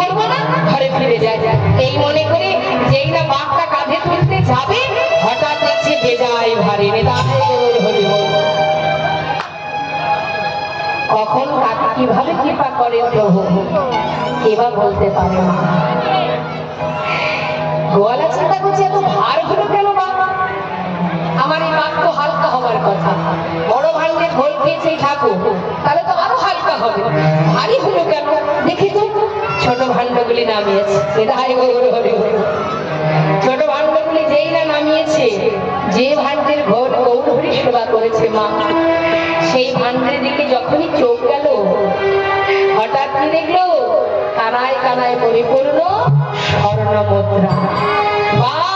করব না, ঘরে ফিরে যায় এই মনে করে যেই না বাঘটা কাঁধে তুলতে যাবে, হঠাৎ দেখছে যে যায় ভারে কখন কাকে কীভাবে কৃপা করে প্রভু কেবা বলতে পারে গোয়ালা চিন্তা করছে, এত ভার হলো হবে। ভারী হলো কেন? দেখি তো ছোট ভান্ডগুলি নামিয়েছে। ছোট ভান্ডগুলি যেই না নামিয়েছে, যে ভান্ডের ঘর গৌর হরি সেবা করেছে মা। সেই ভান্ডের দিকে যখনই চোখ গেল, হঠাৎ কি দেখল? কানায় কানায় পরিপূর্ণ স্বর্ণ মুদ্রা বাপ